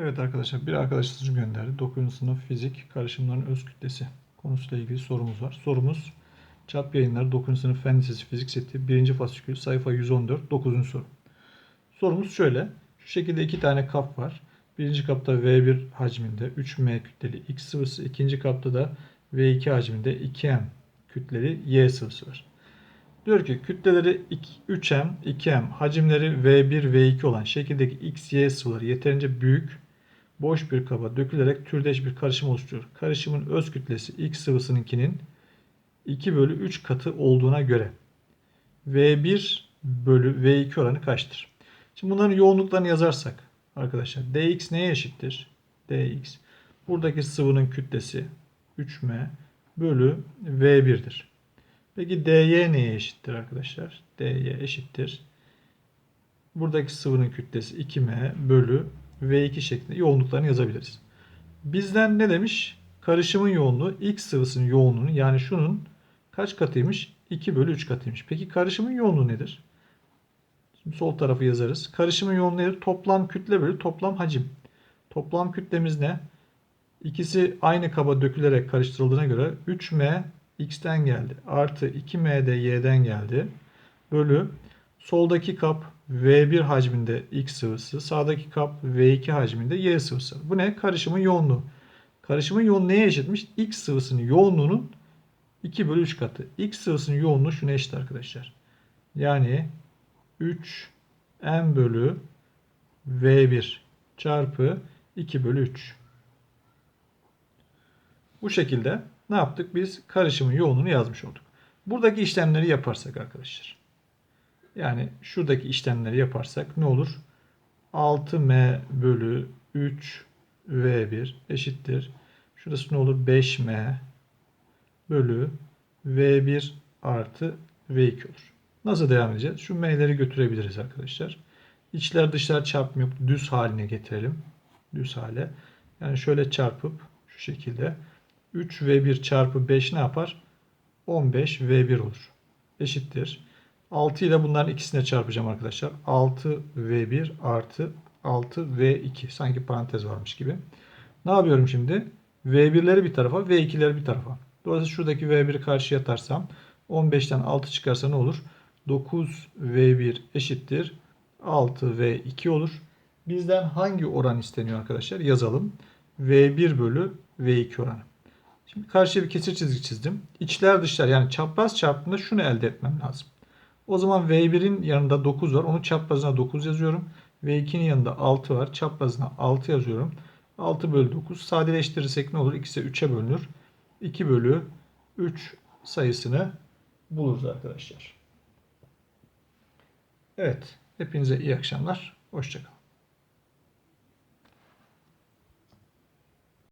Evet arkadaşlar bir arkadaşımız gönderdi. 9. sınıf fizik karışımların öz kütlesi konusuyla ilgili sorumuz var. Sorumuz Çap Yayınları 9. sınıf Fen Lisesi Fizik Seti 1. fasikül sayfa 114 9. soru. Sorumuz şöyle. Şu şekilde iki tane kap var. Birinci kapta V1 hacminde 3M kütleli X sıvısı. ikinci kapta da V2 hacminde 2M kütleli Y sıvısı var. Diyor ki kütleleri 3M, 2M, hacimleri V1, V2 olan şekildeki X, Y sıvıları yeterince büyük, boş bir kaba dökülerek türdeş bir karışım oluşturuyor. Karışımın öz kütlesi X sıvısınınkinin 2 bölü 3 katı olduğuna göre V1 bölü V2 oranı kaçtır? Şimdi bunların yoğunluklarını yazarsak arkadaşlar dx neye eşittir? dx buradaki sıvının kütlesi 3m bölü v1'dir. Peki dy neye eşittir arkadaşlar? dy eşittir. Buradaki sıvının kütlesi 2m bölü v2 şeklinde yoğunluklarını yazabiliriz. Bizden ne demiş? Karışımın yoğunluğu x sıvısının yoğunluğunu yani şunun kaç katıymış? 2 bölü 3 katıymış. Peki karışımın yoğunluğu nedir? Şimdi sol tarafı yazarız. Karışımın yoğunluğu nedir? Toplam kütle bölü toplam hacim. Toplam kütlemiz ne? İkisi aynı kaba dökülerek karıştırıldığına göre 3m x'ten geldi. Artı 2m de y'den geldi. Bölü soldaki kap V1 hacminde X sıvısı, sağdaki kap V2 hacminde Y sıvısı. Bu ne? Karışımın yoğunluğu. Karışımın yoğunluğu neye eşitmiş? X sıvısının yoğunluğunun 2 bölü 3 katı. X sıvısının yoğunluğu şuna eşit arkadaşlar. Yani 3 m bölü V1 çarpı 2 bölü 3. Bu şekilde ne yaptık? Biz karışımın yoğunluğunu yazmış olduk. Buradaki işlemleri yaparsak arkadaşlar. Yani şuradaki işlemleri yaparsak ne olur? 6m bölü 3 v1 eşittir. Şurası ne olur? 5m bölü v1 artı v2 olur. Nasıl devam edeceğiz? Şu m'leri götürebiliriz arkadaşlar. İçler dışlar çarpımı yapıp düz haline getirelim. Düz hale. Yani şöyle çarpıp şu şekilde 3 v1 çarpı 5 ne yapar? 15 v1 olur. Eşittir. 6 ile bunların ikisine çarpacağım arkadaşlar. 6 v1 artı 6 v2. Sanki parantez varmış gibi. Ne yapıyorum şimdi? v1'leri bir tarafa, v2'leri bir tarafa. Dolayısıyla şuradaki v1'i karşıya atarsam 15'ten 6 çıkarsa ne olur? 9 v1 eşittir 6 v2 olur. Bizden hangi oran isteniyor arkadaşlar? Yazalım. v1 bölü v2 oranı. Şimdi karşıya bir kesir çizgi çizdim. İçler dışlar yani çapraz çarpımında şunu elde etmem lazım. O zaman V1'in yanında 9 var. Onu çaprazına 9 yazıyorum. V2'nin yanında 6 var. Çaprazına 6 yazıyorum. 6 bölü 9. Sadeleştirirsek ne olur? İkisi 3'e bölünür. 2 bölü 3 sayısını buluruz arkadaşlar. Evet. Hepinize iyi akşamlar. Hoşçakalın.